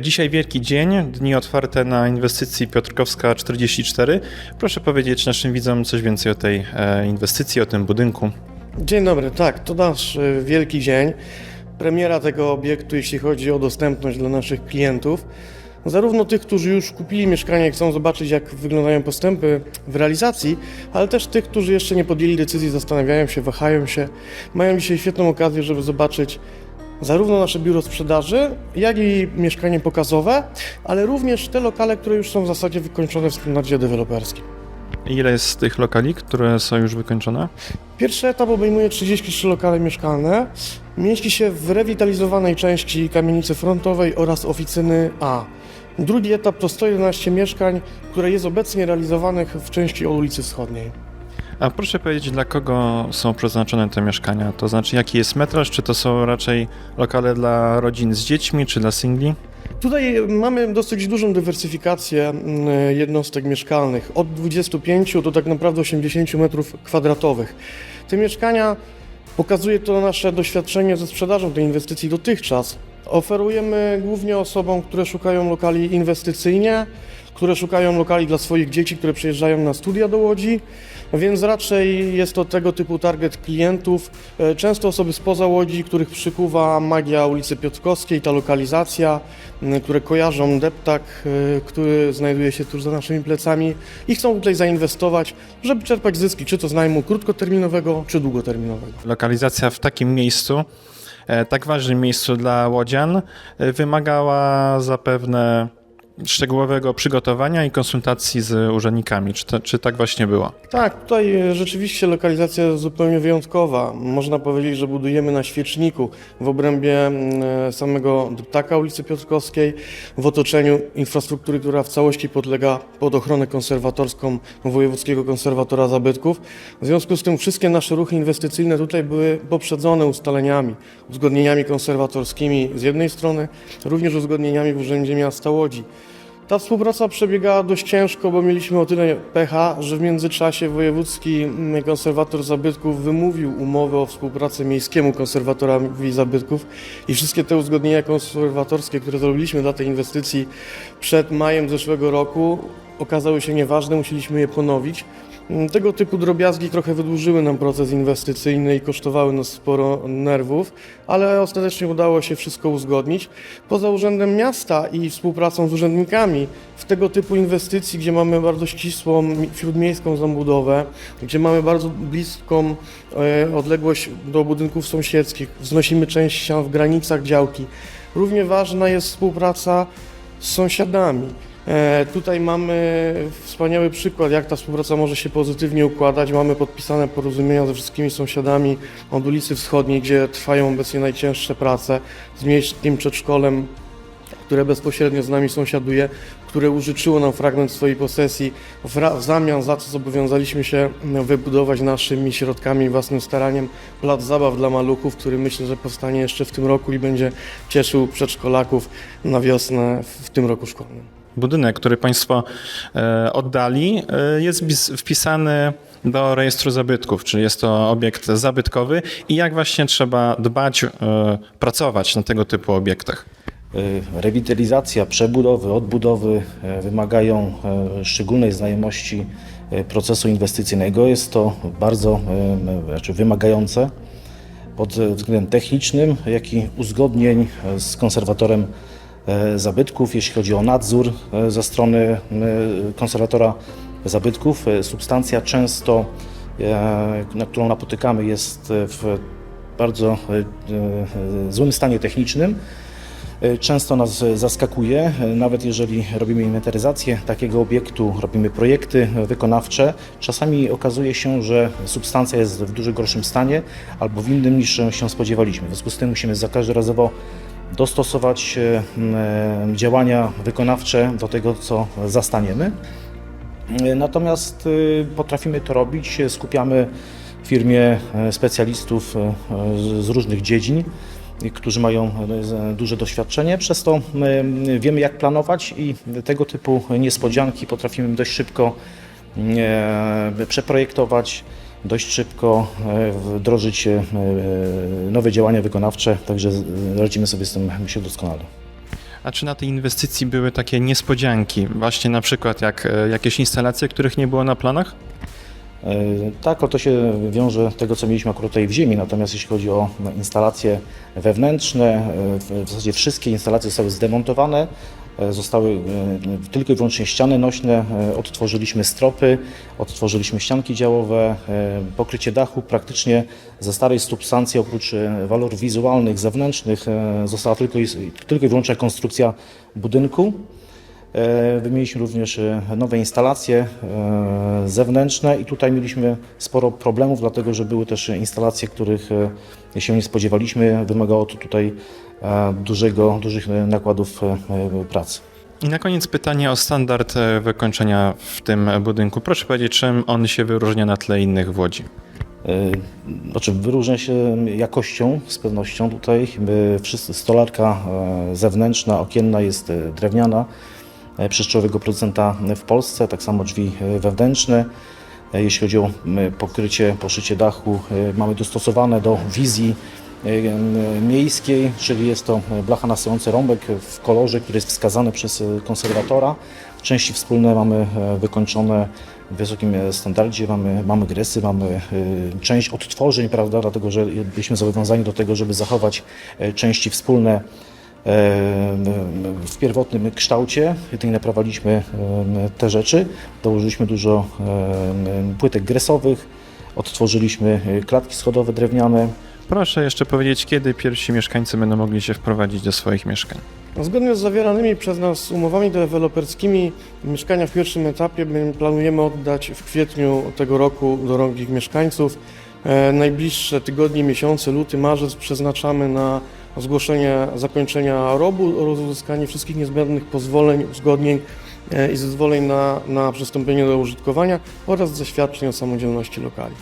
Dzisiaj wielki dzień, dni otwarte na inwestycji Piotrkowska 44. Proszę powiedzieć naszym widzom coś więcej o tej e, inwestycji, o tym budynku. Dzień dobry, tak, to nasz y, wielki dzień. Premiera tego obiektu, jeśli chodzi o dostępność dla naszych klientów. Zarówno tych, którzy już kupili mieszkanie chcą zobaczyć, jak wyglądają postępy w realizacji, ale też tych, którzy jeszcze nie podjęli decyzji, zastanawiają się, wahają się. Mają dzisiaj świetną okazję, żeby zobaczyć zarówno nasze biuro sprzedaży, jak i mieszkanie pokazowe, ale również te lokale, które już są w zasadzie wykończone w standardzie deweloperskim. Ile jest tych lokali, które są już wykończone? Pierwszy etap obejmuje 33 lokale mieszkalne. Mieści się w rewitalizowanej części kamienicy frontowej oraz oficyny A. Drugi etap to 111 mieszkań, które jest obecnie realizowanych w części o ulicy Wschodniej. A proszę powiedzieć, dla kogo są przeznaczone te mieszkania? To znaczy, jaki jest metraż? Czy to są raczej lokale dla rodzin z dziećmi, czy dla singli? Tutaj mamy dosyć dużą dywersyfikację mm, jednostek mieszkalnych, od 25 do tak naprawdę 80 metrów kwadratowych. Te mieszkania, pokazuje to nasze doświadczenie ze sprzedażą tej inwestycji dotychczas. Oferujemy głównie osobom, które szukają lokali inwestycyjnie, które szukają lokali dla swoich dzieci, które przyjeżdżają na studia do Łodzi, więc raczej jest to tego typu target klientów. E, Często osoby spoza Łodzi, których przykuwa magia ulicy Piotrkowskiej, ta lokalizacja, które kojarzą deptak, e, który znajduje się tuż za naszymi plecami i chcą tutaj zainwestować, żeby czerpać zyski, czy to z najmu krótkoterminowego, czy długoterminowego. Lokalizacja w takim miejscu, e, tak ważnym miejscu dla łodzian, wymagała zapewne szczegółowego przygotowania i konsultacji z urzędnikami. Czy, to, czy tak właśnie było? Tak, tutaj e, rzeczywiście lokalizacja zupełnie wyjątkowa. Można powiedzieć, że budujemy na świeczniku w obrębie e, samego deptaka ulicy Piotrkowskiej, w otoczeniu infrastruktury, która w całości podlega pod ochronę konserwatorską Wojewódzkiego Konserwatora Zabytków. W związku z tym wszystkie nasze ruchy inwestycyjne tutaj były poprzedzone ustaleniami, uzgodnieniami konserwatorskimi z jednej strony, również uzgodnieniami w Urzędzie Miasta Łodzi. Ta współpraca przebiegała dość ciężko, bo mieliśmy o tyle pecha, że w międzyczasie wojewódzki mm, konserwator zabytków wymówił umowę o współpracy miejskiemu konserwatorowi zabytków i wszystkie te uzgodnienia konserwatorskie, które zrobiliśmy dla tej inwestycji przed majem zeszłego roku, okazały się nieważne, musieliśmy je ponowić. Mm, Tego typu drobiazgi trochę wydłużyły nam proces inwestycyjny i kosztowały nas sporo nerwów, ale ostatecznie udało się wszystko uzgodnić. Poza Urzędem Miasta i współpracą z urzędnikami w tego typu inwestycji, gdzie mamy bardzo ścisłą mi- śródmiejską zabudowę, gdzie mamy bardzo bliską e, odległość do budynków sąsiedzkich, wznosimy część ścian w granicach działki. Równie ważna jest współpraca z sąsiadami. E, Tutaj mamy wspaniały przykład, jak ta współpraca może się pozytywnie układać. Mamy podpisane porozumienia ze wszystkimi sąsiadami od ulicy Wschodniej, gdzie trwają obecnie najcięższe prace, z miejskim przedszkolem, które bezpośrednio z nami sąsiaduje, które użyczyło nam fragment swojej posesji w, zamian za co zobowiązaliśmy się mm, wybudować naszymi środkami, własnym staraniem plac zabaw dla maluchów, który myślę, że powstanie jeszcze w tym roku i będzie cieszył przedszkolaków na wiosnę w tym roku szkolnym. Budynek, który Państwo e, oddali, e, jest wpisany do rejestru zabytków, czyli jest to obiekt zabytkowy i jak właśnie trzeba dbać, e, pracować na tego typu obiektach. Rewitalizacja, przebudowy, odbudowy wymagają szczególnej znajomości procesu inwestycyjnego. Jest to bardzo znaczy wymagające pod względem technicznym, jak i uzgodnień z konserwatorem zabytków, jeśli chodzi o nadzór e, ze strony e, konserwatora zabytków. E, Substancja często, e, na którą napotykamy, jest e, w bardzo e, e, złym stanie technicznym. E, Często nas zaskakuje, e, nawet jeżeli robimy inwentaryzację takiego obiektu, robimy projekty wykonawcze, czasami okazuje się, że substancja jest w dużo gorszym stanie albo w innym niż się spodziewaliśmy. W związku z tym musimy za każdorazowo dostosować e, działania wykonawcze do tego, co zastaniemy. E, Natomiast e, potrafimy to robić, skupiamy w firmie specjalistów z- różnych dziedzin, którzy mają duże doświadczenie. Przez to wiemy, jak planować i tego typu niespodzianki potrafimy dość szybko przeprojektować dość szybko e, wdrożyć e, nowe działania wykonawcze, także e, radzimy sobie z tym myślę doskonale. A czy na tej inwestycji były takie niespodzianki, właśnie na przykład jak jakieś instalacje, których nie było na planach? Tak, o to się wiąże tego, co mieliśmy akurat tutaj w ziemi. Natomiast jeśli chodzi o instalacje wewnętrzne, w zasadzie wszystkie instalacje zostały zdemontowane. E, Zostały e, tylko i wyłącznie ściany nośne, e, odtworzyliśmy stropy, odtworzyliśmy ścianki działowe, pokrycie dachu praktycznie ze starej substancji oprócz walorów wizualnych, zewnętrznych została tylko i, tylko i wyłącznie konstrukcja budynku. Wymieniliśmy również nowe instalacje zewnętrzne i tutaj mieliśmy sporo problemów, dlatego że były też instalacje, których się nie spodziewaliśmy. Wymagało to tutaj dużego, dużych e, nakładów e, e, pracy. I na koniec pytanie o standard e, wykończenia w tym budynku. Proszę powiedzieć, czym on się wyróżnia na tle innych w Łodzi? E, Znaczy wyróżnia się jakością z pewnością tutaj. Stolarka e, zewnętrzna, okienna jest e, drewniana e, przez czołowego producenta w Polsce, tak samo drzwi e, wewnętrzne. E, Jeśli chodzi o pokrycie, poszycie dachu, e, mamy dostosowane do wizji e, miejskiej, czyli jest to blacha nastający rąbek w kolorze, który jest wskazany przez e, konserwatora. Części wspólne mamy e, wykończone w wysokim e, standardzie, mamy, mamy gresy, mamy e, część odtworzeń, prawda, dlatego że byliśmy zobowiązani do tego, żeby zachować e, części wspólne e, w pierwotnym kształcie. I naprawiliśmy e, te rzeczy, dołożyliśmy dużo e, płytek gresowych, odtworzyliśmy e, klatki schodowe drewniane, Proszę jeszcze powiedzieć, kiedy pierwsi mieszkańcy będą mogli się wprowadzić do swoich mieszkań. Zgodnie z zawieranymi przez nas umowami deweloperskimi mieszkania w pierwszym etapie my planujemy oddać w kwietniu tego roku do rąk ich mieszkańców. E, najbliższe tygodnie, miesiące, luty, marzec przeznaczamy na zgłoszenie zakończenia robu oraz uzyskanie wszystkich niezbędnych pozwoleń, uzgodnień e, i zezwoleń na, na przystąpienie do użytkowania oraz zaświadczeń o samodzielności lokali.